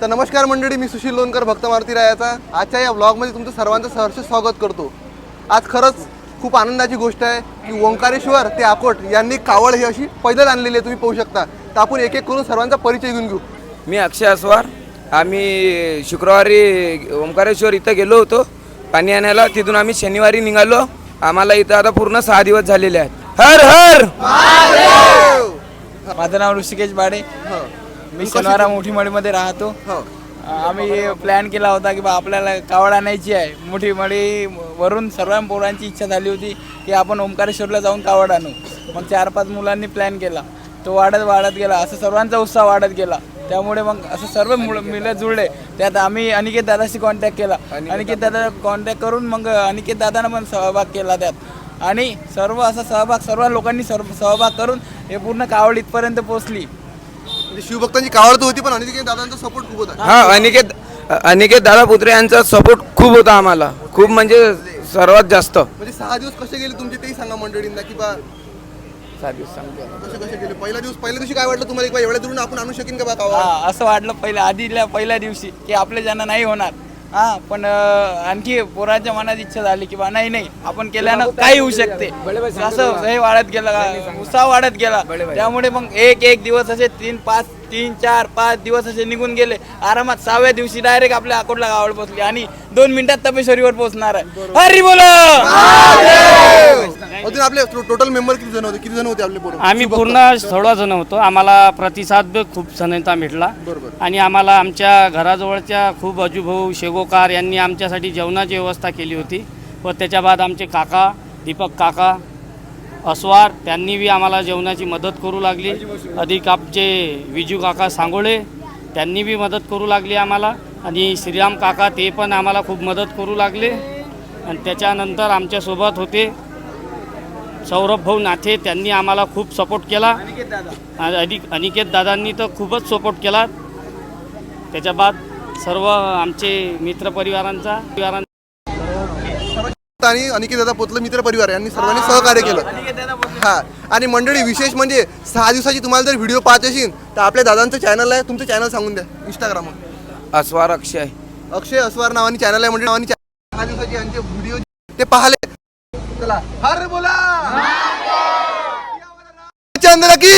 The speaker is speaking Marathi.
तर नमस्कार मंडळी मी सुशील लोणकर भक्त मारुती रायाचा. आजच्या या ब्लॉगमध्ये तुमचं सर्वांचं सहर्ष स्वागत करतो. आज खरंच खूप आनंदाची गोष्ट आहे की ओंकारेश्वर ते अकोट यांनी कावड ही अशी पैदल आणलेली आहे तुम्ही पाहू शकता. तर आपण एक एक करून सर्वांचा परिचय घेऊन घेऊ. मी अक्षय अस्वार. आम्ही शुक्रवारी ओंकारेश्वर इथं गेलो होतो. पाणी आणायला. तिथून आम्ही शनिवारी निघालो. आम्हाला इथं आता पूर्ण सहा दिवस झालेले आहेत. हर हर! माझं नाव ऋषिकेश बाडे. मी शनिवारा मोठी मळीमध्ये राहतो. हो. आम्ही प्लॅन केला होता की बा आपल्याला कावड आणायची आहे. मोठी मळी वरून सर्व पोरांची इच्छा झाली होती की आपण ओंकारेश्वरला जाऊन कावड आणू. मग चार पाच मुलांनी प्लॅन केला. तो वाढत वाढत गेला. असं सर्वांचा उत्साह वाढत गेला. त्यामुळे मग असं सर्व मुलं मिलं जुळले. त्यात आम्ही अनिकेत दादाशी कॉन्टॅक्ट केला. अनिकेत दादा. कॉन्टॅक्ट करून मग अनिकेत दादानं पण सहभाग केला त्यात. आणि सर्व असा सहभाग सर्व लोकांनी सर्व सहभाग करून हे पूर्ण कावड इथपर्यंत पोहोचली. म्हणजे शिवभक्तांची कावड तर होती पण आणि दादांचा सपोर्ट खूप होता. हा अनिकेत अनिकेत दादा पुत्रे यांचा सपोर्ट खूप होता आम्हाला. खूप म्हणजे सर्वात जास्त. म्हणजे सहा दिवस कसे गेले तुमचे तेही सांगा मंडळींना की बा कसे कसे गेले? पहिल्या दिवस पहिल्या दिवशी काय वाटलं तुम्हाला की बा एवढ्या दुरून आपण आणू शकेन का बा कावड? हा असं वाटलं पहिल्या आधील्या पहिल्या दिवशी की आपल्या ज्यांना नाही होणार हा पण अं, आणखी पोराच्या मनात इच्छा झाली की बा नाही नाही आपण केल्यानं काही होऊ शकते. असं हे वाढत गेला उत्साह वाढत गेला. त्यामुळे मग एक एक दिवस असे तीन पाच तीन चार पाच दिवस असे निघून गेले. आरामात सहाव्या दिवशी डायरेक्ट आपल्या अकोटला गावाला पोहोचली आणि दोन मिनिटात तपेश्वरीवर पोहोचणार आहे. हरी बोला! अजून आपले टोटल मेंबर किती जण होते? किती जण होते आपले पोरं? आम्ही पूर्ण सोळा जण होतो. आम्हाला प्रतिसाद खूप जणांचा भेटला. बरोबर. आणि आम्हाला आमच्या घराजवळच्या खूप अजूभाऊ शेगोकार यांनी आमच्यासाठी जेवणाची व्यवस्था केली होती. व त्याच्या बाद आमचे काका दीपक काका अस्वार त्यांनी बी आम्हाला जेवणाची मदत करू लागली. अधिक आमचे विजू काका सांगोळे त्यांनी बी मदत करू लागली आम्हाला. आणि श्रीराम काका ते पण आम्हाला खूप मदत करू लागले. आणि त्याच्यानंतर आमच्यासोबत होते सौरभ भाऊ नाथे त्यांनी आम्हाला खूप सपोर्ट केला. आणि अधिक अनिकेत दादांनी तर खूपच सपोर्ट केला. त्याच्या बाद सर्व आमचे मित्रपरिवारांचा परिवारां आणि अनिकेत दादा पोतलं मित्र परिवार यांनी सर्वांनी सहकार्य केलं. हा. आणि मंडळी विशेष म्हणजे सहा दिवसाची तुम्हाला जर व्हिडिओ पाहत असेल तर आपल्या दादांचं चॅनल आहे. तुमचं चॅनल सांगून द्या इंस्टाग्रामवर अस्वार अक्षय. अक्षय अस्वार नावानी चॅनल आहे म्हणजे नावानी सहा दिवसाची यांचे व्हिडिओ ते पाहिले. चला हर बोला चंद्र की